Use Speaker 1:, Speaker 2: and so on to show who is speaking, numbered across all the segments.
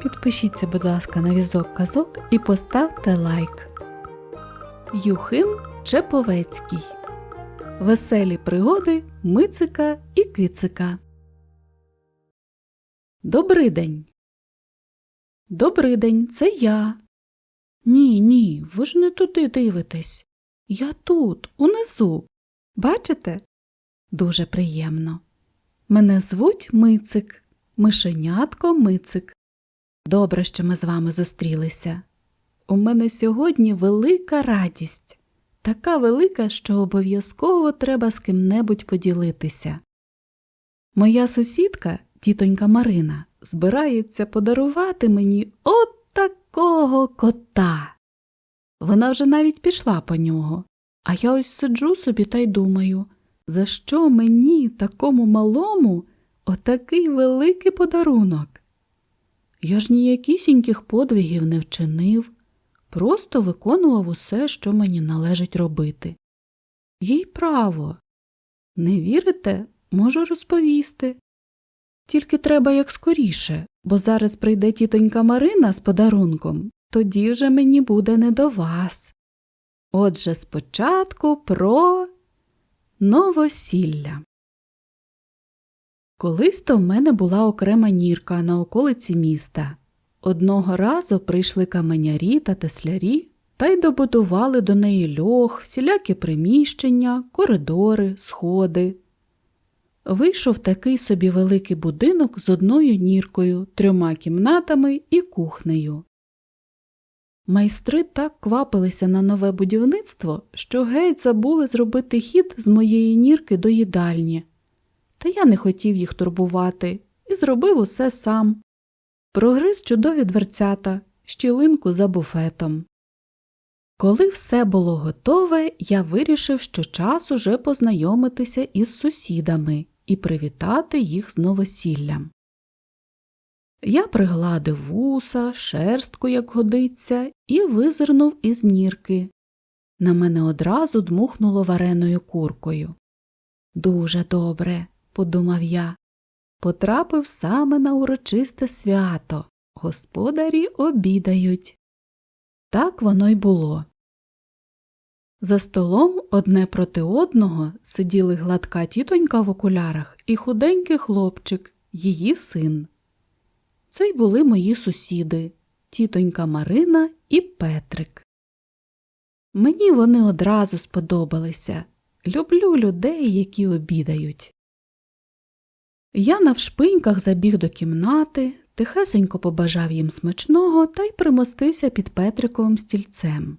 Speaker 1: Підпишіться, будь ласка, на візок казок і поставте лайк. Юхим Чеповецький. Веселі пригоди Мицика і Кицика. Добрий день. Добрий день, це я. Ні, ні, ви ж не туди дивитесь. Я тут, унизу. Бачите? Дуже приємно. Мене звуть Мицик, мишенятко Мицик. Добре, що ми з вами зустрілися. У мене сьогодні велика радість, така велика, що обов'язково треба з ким-небудь поділитися. Моя сусідка, тітонька Марина, збирається подарувати мені от такого кота. Вона вже навіть пішла по нього, а я ось сиджу собі та й думаю, за що мені, такому малому, отакий великий подарунок? Я ж ніякісіньких подвигів не вчинив, просто виконував усе, що мені належить робити. Їй право. Не вірите, можу розповісти. Тільки треба як скоріше, бо зараз прийде тітонька Марина з подарунком, тоді вже мені буде не до вас. Отже, спочатку про новосілля. Колись то в мене була окрема нірка на околиці міста. Одного разу прийшли каменярі та теслярі та й добудували до неї льох, всілякі приміщення, коридори, сходи. Вийшов такий собі великий будинок з одною ніркою, трьома кімнатами і кухнею. Майстри так квапилися на нове будівництво, що геть забули зробити хід з моєї нірки до їдальні. Та я не хотів їх турбувати і зробив усе сам. Прогриз чудові дверцята, щілинку за буфетом. Коли все було готове, я вирішив, що час уже познайомитися із сусідами і привітати їх з новосіллям. Я пригладив вуса, шерстку, як годиться, і визирнув із нірки. На мене одразу дмухнуло вареною куркою. Дуже добре, подумав я. Потрапив саме на урочисте свято. Господарі обідають. Так воно й було. За столом одне проти одного сиділи гладка тітонька в окулярах і худенький хлопчик, її син. Це й були мої сусіди тітонька Марина і Петрик. Мені вони одразу сподобалися. Люблю людей, які обідають. Я навшпиньках забіг до кімнати, тихесенько побажав їм смачного та й примостився під Петриковим стільцем.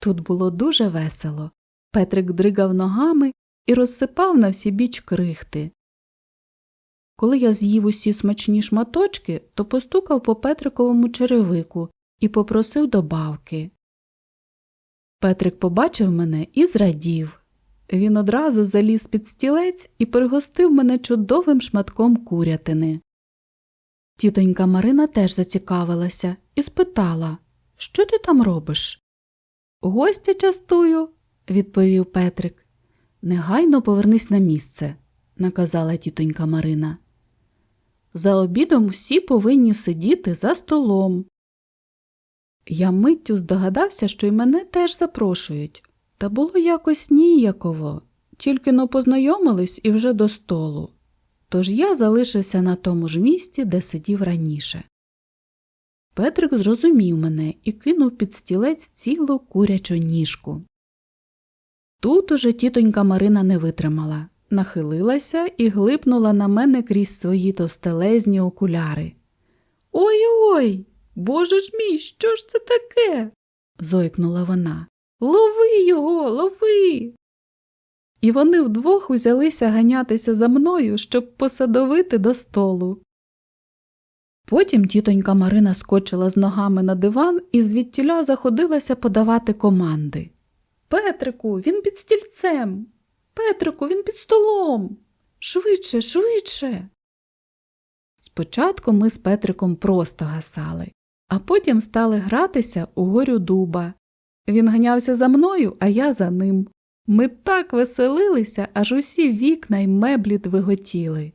Speaker 1: Тут було дуже весело. Петрик дригав ногами і розсипав на всі біч крихти. Коли я з'їв усі смачні шматочки, то постукав по Петриковому черевику і попросив добавки. Петрик побачив мене і зрадів. Він одразу заліз під стілець і пригостив мене чудовим шматком курятини. Тітонька Марина теж зацікавилася і спитала Що ти там робиш? Гостя частую, відповів Петрик. Негайно повернись на місце, наказала тітонька Марина. За обідом всі повинні сидіти за столом. Я миттю здогадався, що й мене теж запрошують, та було якось ніяково, тільки но познайомились і вже до столу. Тож я залишився на тому ж місці, де сидів раніше. Петрик зрозумів мене і кинув під стілець цілу курячу ніжку. Тут уже тітонька Марина не витримала, нахилилася і глипнула на мене крізь свої товстелезні окуляри. Ой ой, боже ж мій, що ж це таке? зойкнула вона. Лови його, лови. І вони вдвох узялися ганятися за мною, щоб посадовити до столу. Потім тітонька Марина скочила з ногами на диван і звідтіля заходилася подавати команди. Петрику, він під стільцем. Петрику, він під столом. Швидше, швидше. Спочатку ми з Петриком просто гасали, а потім стали гратися у горю дуба. Він ганявся за мною, а я за ним. Ми так веселилися, аж усі вікна й меблі двиготіли.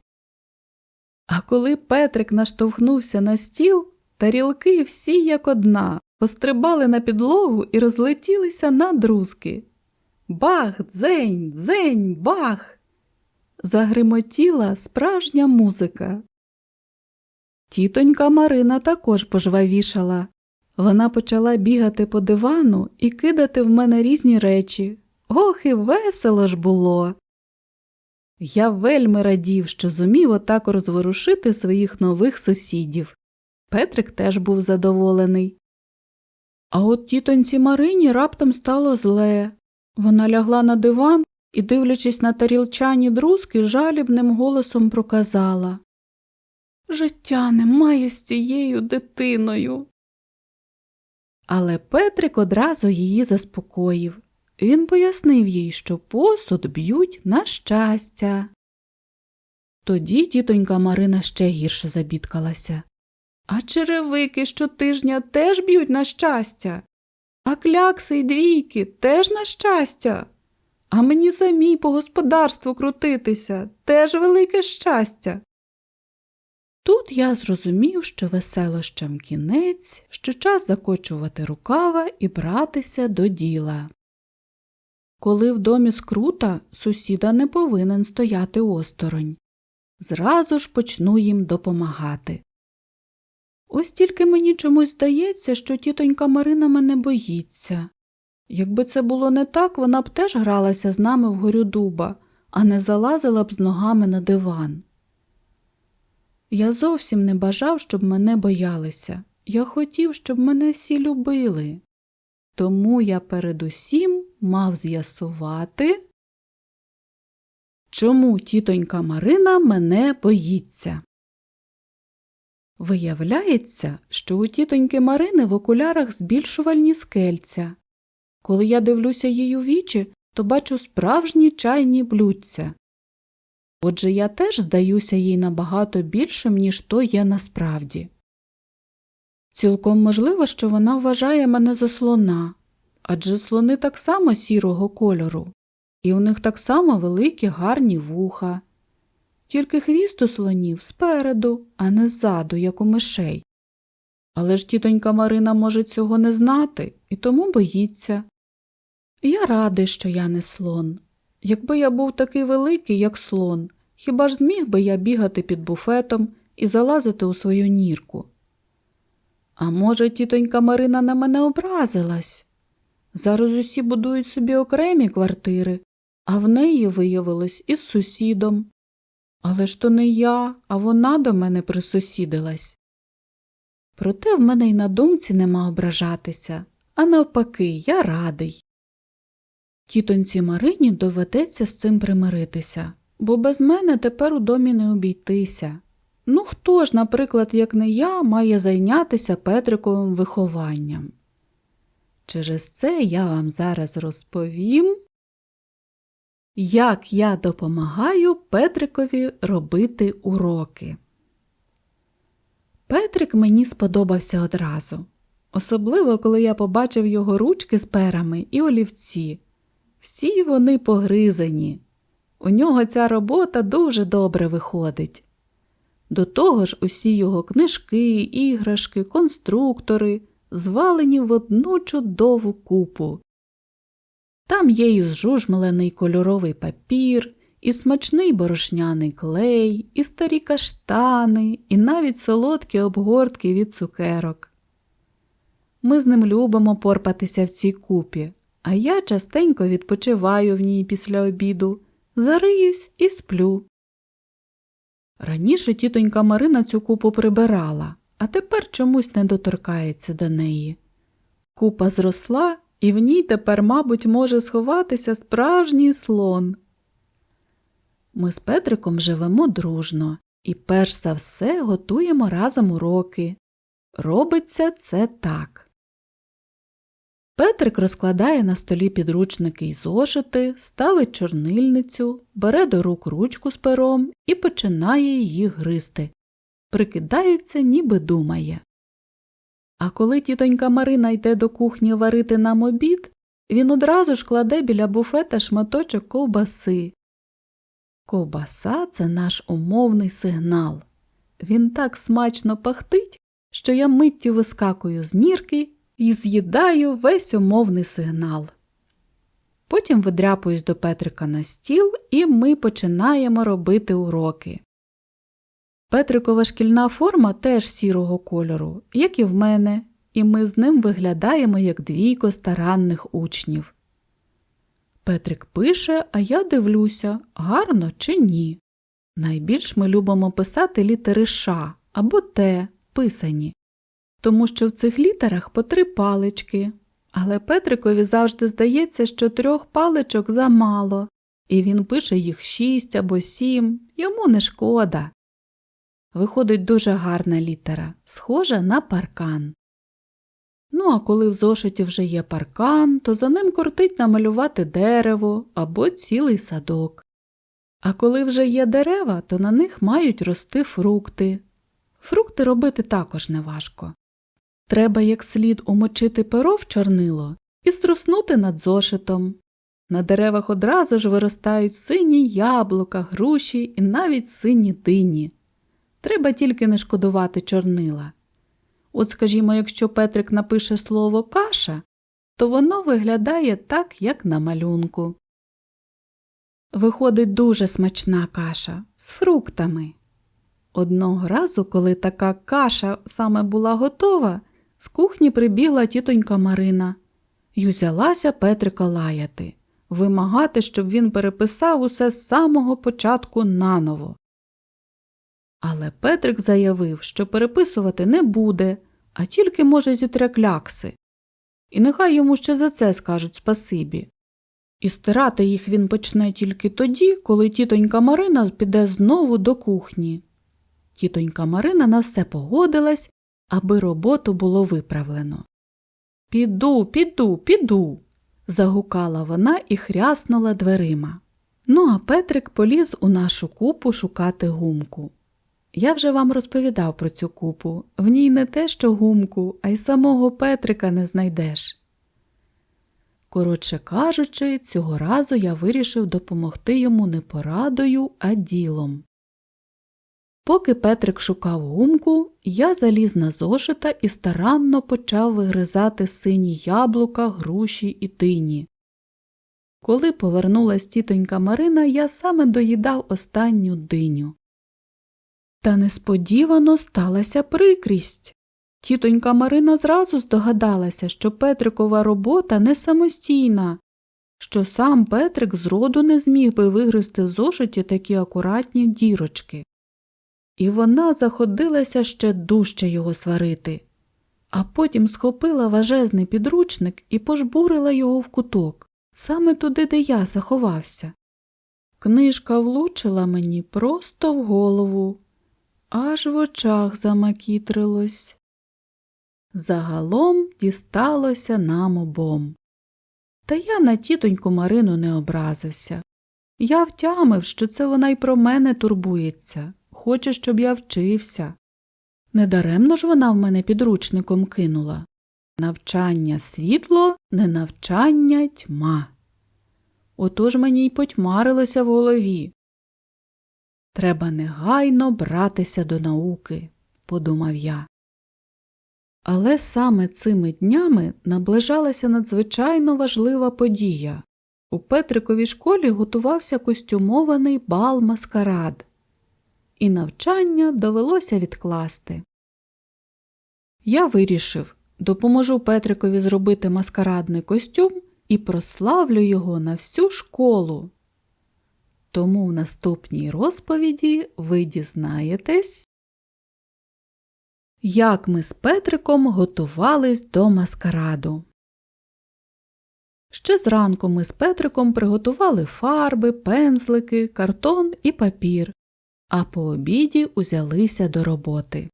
Speaker 1: А коли Петрик наштовхнувся на стіл, Тарілки всі як одна, пострибали на підлогу і розлетілися на друзки. Бах, дзень, дзень, бах. Загримотіла справжня музика. Тітонька Марина також пожвавішала. Вона почала бігати по дивану і кидати в мене різні речі. Ох, і весело ж було. Я вельми радів, що зумів отак розворушити своїх нових сусідів. Петрик теж був задоволений. А от тітоньці Марині раптом стало зле. Вона лягла на диван і, дивлячись на тарілчані друзки, жалібним голосом проказала Життя немає з цією дитиною. Але Петрик одразу її заспокоїв. Він пояснив їй, що посуд б'ють на щастя. Тоді тітонька Марина ще гірше забідкалася. А черевики щотижня теж б'ють на щастя, а клякси й двійки теж на щастя. А мені самій по господарству крутитися теж велике щастя. Тут я зрозумів, що веселощам кінець, що час закочувати рукава і братися до діла. Коли в домі скрута, сусіда не повинен стояти осторонь. Зразу ж почну їм допомагати. Ось тільки мені чомусь здається, що тітонька Марина мене боїться. Якби це було не так, вона б теж гралася з нами вгорю дуба, а не залазила б з ногами на диван. Я зовсім не бажав, щоб мене боялися. Я хотів, щоб мене всі любили. Тому я передусім мав з'ясувати, чому тітонька Марина мене боїться. Виявляється, що у тітоньки Марини в окулярах збільшувальні скельця. Коли я дивлюся їй у вічі, то бачу справжні чайні блюдця. Отже, я теж здаюся їй набагато більшим, ніж то є насправді. Цілком можливо, що вона вважає мене за слона, адже слони так само сірого кольору, і у них так само великі гарні вуха. Тільки хвіст у слонів спереду, а не ззаду, як у мишей. Але ж тітонька Марина може цього не знати і тому боїться. Я радий, що я не слон. Якби я був такий великий, як слон, хіба ж зміг би я бігати під буфетом і залазити у свою нірку? А може, тітонька Марина на мене образилась? Зараз усі будують собі окремі квартири, а в неї виявилось із сусідом. Але ж то не я, а вона до мене присусідилась. Проте в мене й на думці нема ображатися, а навпаки, я радий. Тітоньці Марині доведеться з цим примиритися, бо без мене тепер у домі не обійтися. Ну хто ж, наприклад, як не я, має зайнятися Петриковим вихованням? Через це я вам зараз розповім, як я допомагаю Петрикові робити уроки. Петрик мені сподобався одразу, особливо коли я побачив його ручки з перами і олівці. Всі вони погризані. У нього ця робота дуже добре виходить. До того ж, усі його книжки, іграшки, конструктори звалені в одну чудову купу. Там є і зжужмлений кольоровий папір, і смачний борошняний клей, і старі каштани, і навіть солодкі обгортки від цукерок. Ми з ним любимо порпатися в цій купі, а я частенько відпочиваю в ній після обіду, зариюсь і сплю. Раніше тітонька Марина цю купу прибирала, а тепер чомусь не доторкається до неї. Купа зросла, і в ній тепер, мабуть, може сховатися справжній слон. Ми з Петриком живемо дружно і перш за все готуємо разом уроки. Робиться це так. Петрик розкладає на столі підручники й зошити, ставить чорнильницю, бере до рук ручку з пером і починає її гризти. Прикидається, ніби думає. А коли тітонька Марина йде до кухні варити нам обід, він одразу ж кладе біля буфета шматочок ковбаси. Ковбаса це наш умовний сигнал. Він так смачно пахтить, що я миттю вискакую з нірки і з'їдаю весь умовний сигнал. Потім видряпуюсь до Петрика на стіл, і ми починаємо робити уроки. Петрикова шкільна форма теж сірого кольору, як і в мене, і ми з ним виглядаємо як двійко старанних учнів. Петрик пише, а я дивлюся, гарно чи ні. Найбільш ми любимо писати літери Ш або Т писані, тому що в цих літерах по три палички, але Петрикові завжди здається, що трьох паличок замало, і він пише їх шість або сім, йому не шкода. Виходить дуже гарна літера, схожа на паркан. Ну, а коли в зошиті вже є паркан, то за ним кортить намалювати дерево або цілий садок. А коли вже є дерева, то на них мають рости фрукти. Фрукти робити також неважко. Треба як слід умочити перо в чорнило і струснути над зошитом. На деревах одразу ж виростають сині яблука, груші і навіть сині дині. Треба тільки не шкодувати чорнила. От, скажімо, якщо Петрик напише слово каша, то воно виглядає так, як на малюнку. Виходить дуже смачна каша з фруктами. Одного разу, коли така каша саме була готова, з кухні прибігла тітонька Марина й узялася Петрика лаяти, вимагати, щоб він переписав усе з самого початку наново. Але Петрик заявив, що переписувати не буде, а тільки, може, зітре клякси. І нехай йому ще за це скажуть спасибі. І стирати їх він почне тільки тоді, коли тітонька Марина піде знову до кухні. Тітонька Марина на все погодилась, аби роботу було виправлено. Піду, піду, піду. загукала вона і хряснула дверима. Ну, а Петрик поліз у нашу купу шукати гумку. Я вже вам розповідав про цю купу. В ній не те, що гумку, а й самого Петрика не знайдеш. Коротше кажучи, цього разу я вирішив допомогти йому не порадою, а ділом. Поки Петрик шукав гумку, я заліз на зошита і старанно почав вигризати сині яблука, груші і дині. Коли повернулась тітонька Марина, я саме доїдав останню диню. Та несподівано сталася прикрість. Тітонька Марина зразу здогадалася, що Петрикова робота не самостійна, що сам Петрик зроду не зміг би вигризти в зошиті такі акуратні дірочки. І вона заходилася ще дужче його сварити, а потім схопила важезний підручник і пожбурила його в куток, саме туди, де я заховався. Книжка влучила мені просто в голову, аж в очах замакітрилось. Загалом дісталося нам обом. Та я на тітоньку Марину не образився. Я втямив, що це вона й про мене турбується, хоче, щоб я вчився. Недаремно ж вона в мене підручником кинула. Навчання світло, не навчання тьма. Отож мені й потьмарилося в голові. Треба негайно братися до науки, подумав я. Але саме цими днями наближалася надзвичайно важлива подія. У Петриковій школі готувався костюмований бал маскарад, і навчання довелося відкласти. Я вирішив, допоможу Петрикові зробити маскарадний костюм і прославлю його на всю школу. Тому в наступній розповіді ви дізнаєтесь, як ми з Петриком готувались до маскараду. Ще зранку ми з Петриком приготували фарби, пензлики, картон і папір, а по обіді узялися до роботи.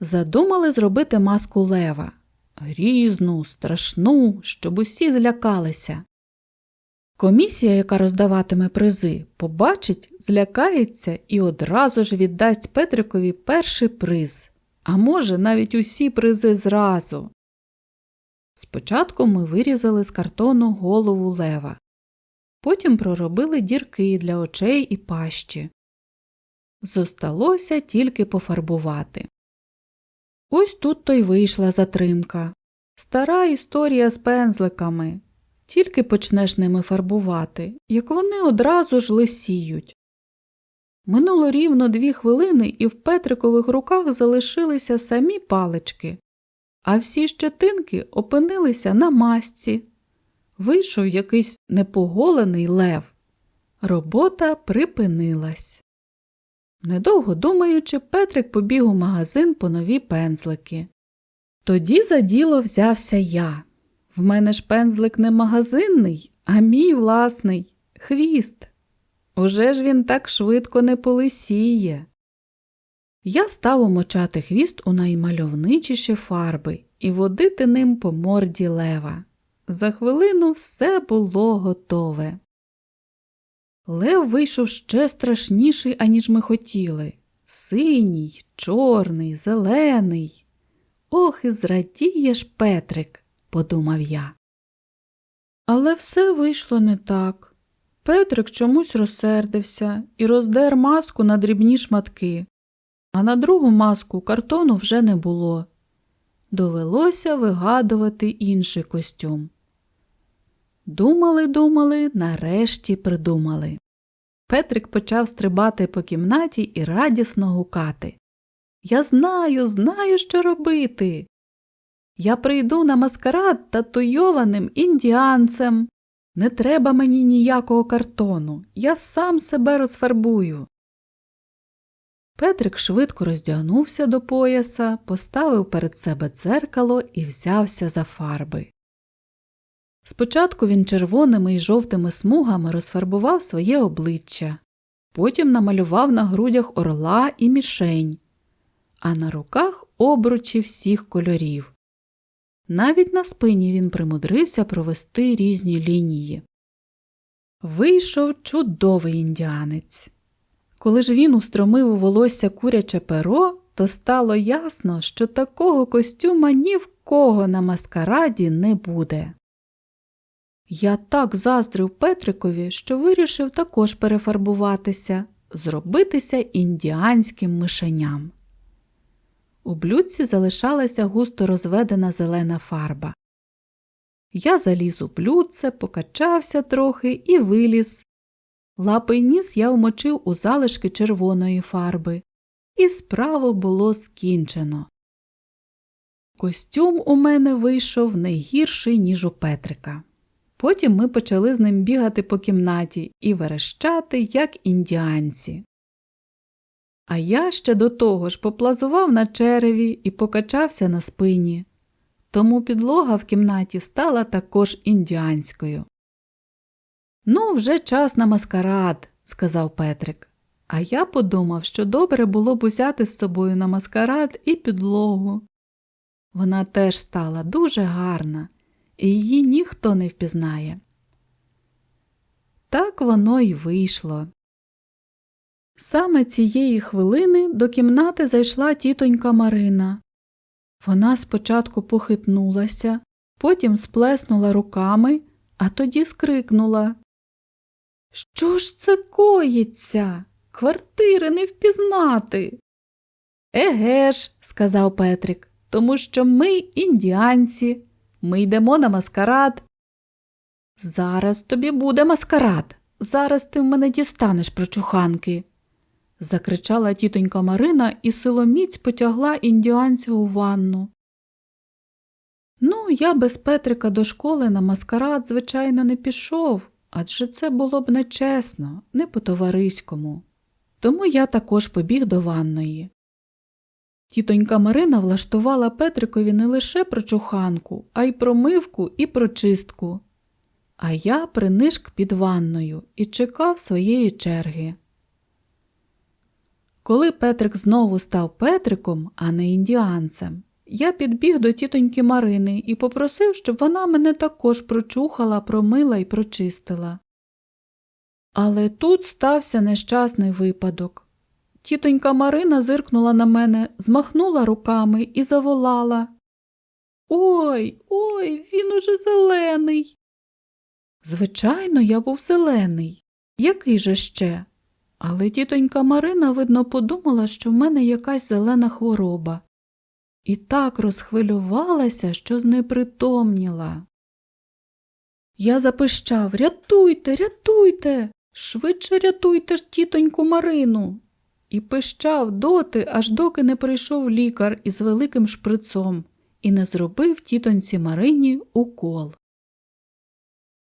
Speaker 1: Задумали зробити маску лева грізну, страшну, щоб усі злякалися. Комісія, яка роздаватиме призи, побачить, злякається і одразу ж віддасть Петрикові перший приз, а може, навіть усі призи зразу. Спочатку ми вирізали з картону голову лева, потім проробили дірки для очей і пащі. Зосталося тільки пофарбувати. Ось тут то й вийшла затримка. Стара історія з пензликами. Тільки почнеш ними фарбувати, як вони одразу ж лисіють. Минуло рівно дві хвилини, і в Петрикових руках залишилися самі палички, а всі щетинки опинилися на масці. Вийшов якийсь непоголений лев. Робота припинилась. Недовго думаючи, Петрик побіг у магазин по нові пензлики. Тоді за діло взявся я. В мене ж пензлик не магазинний, а мій власний хвіст. Уже ж він так швидко не полисіє. Я став умочати хвіст у наймальовничіші фарби і водити ним по морді лева. За хвилину все було готове. Лев вийшов ще страшніший, аніж ми хотіли. Синій, чорний, зелений. Ох, і зрадієш, Петрик, подумав я. Але все вийшло не так. Петрик чомусь розсердився і роздер маску на дрібні шматки, а на другу маску картону вже не було. Довелося вигадувати інший костюм. Думали, думали, нарешті придумали. Петрик почав стрибати по кімнаті і радісно гукати. Я знаю, знаю, що робити. Я прийду на маскарад татуйованим індіанцем. Не треба мені ніякого картону, я сам себе розфарбую. Петрик швидко роздягнувся до пояса, поставив перед себе дзеркало і взявся за фарби. Спочатку він червоними і жовтими смугами розфарбував своє обличчя, потім намалював на грудях орла і мішень, а на руках обручі всіх кольорів. Навіть на спині він примудрився провести різні лінії. Вийшов чудовий індіанець. Коли ж він устромив у волосся куряче перо, то стало ясно, що такого костюма ні в кого на маскараді не буде. Я так заздрив Петрикові, що вирішив також перефарбуватися, зробитися індіанським мишеням. У блюдці залишалася густо розведена зелена фарба. Я заліз у блюдце, покачався трохи і виліз. Лапи й ніс я вмочив у залишки червоної фарби, і справу було скінчено. Костюм у мене вийшов не гірший, ніж у Петрика. Потім ми почали з ним бігати по кімнаті і верещати, як індіанці. А я ще до того ж поплазував на череві і покачався на спині, тому підлога в кімнаті стала також індіанською. Ну, вже час на маскарад, сказав Петрик. А я подумав, що добре було б узяти з собою на маскарад і підлогу. Вона теж стала дуже гарна, і її ніхто не впізнає. Так воно й вийшло. Саме цієї хвилини до кімнати зайшла тітонька Марина. Вона спочатку похитнулася, потім сплеснула руками, а тоді скрикнула. Що ж це коїться? Квартири не впізнати. Еге ж, сказав Петрик, тому що ми індіанці, ми йдемо на маскарад. Зараз тобі буде маскарад. Зараз ти в мене дістанеш прочуханки. закричала тітонька Марина і силоміць потягла індіанця у ванну. Ну, я без Петрика до школи на маскарад, звичайно, не пішов, адже це було б нечесно, не по-товариському. Тому я також побіг до ванної. Тітонька Марина влаштувала Петрикові не лише прочуханку, а й промивку і прочистку. А я принишк під ванною і чекав своєї черги. Коли Петрик знову став Петриком, а не індіанцем, я підбіг до тітоньки Марини і попросив, щоб вона мене також прочухала, промила і прочистила. Але тут стався нещасний випадок. Тітонька Марина зиркнула на мене, змахнула руками і заволала. Ой, ой, він уже зелений. Звичайно, я був зелений. Який же ще? Але тітонька Марина, видно, подумала, що в мене якась зелена хвороба. і так розхвилювалася, що знепритомніла. Я запищав Рятуйте, рятуйте, швидше рятуйте ж тітоньку Марину. І пищав доти, аж доки не прийшов лікар із великим шприцом і не зробив тітоньці Марині укол.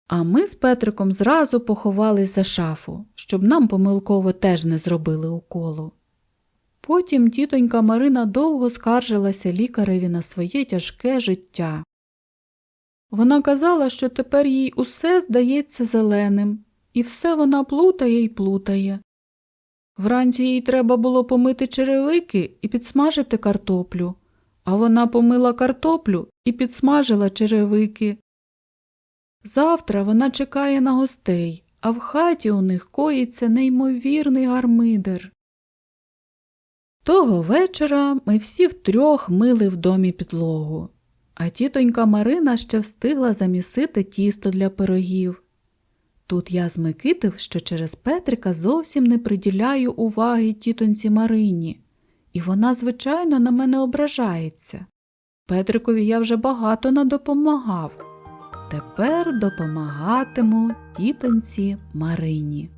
Speaker 1: А ми з Петриком зразу поховались за шафу, щоб нам помилково теж не зробили уколу. Потім тітонька Марина довго скаржилася лікареві на своє тяжке життя. Вона казала, що тепер їй усе здається зеленим, і все вона плутає й плутає. Вранці їй треба було помити черевики і підсмажити картоплю, а вона помила картоплю і підсмажила черевики. Завтра вона чекає на гостей, а в хаті у них коїться неймовірний гармидер. Того вечора ми всі втрьох мили в домі підлогу, а тітонька Марина ще встигла замісити тісто для пирогів. Тут я змикитив, що через Петрика зовсім не приділяю уваги тітонці Марині, і вона, звичайно, на мене ображається. Петрикові я вже багато надопомагав. Тепер допомагатиму тітонці Марині.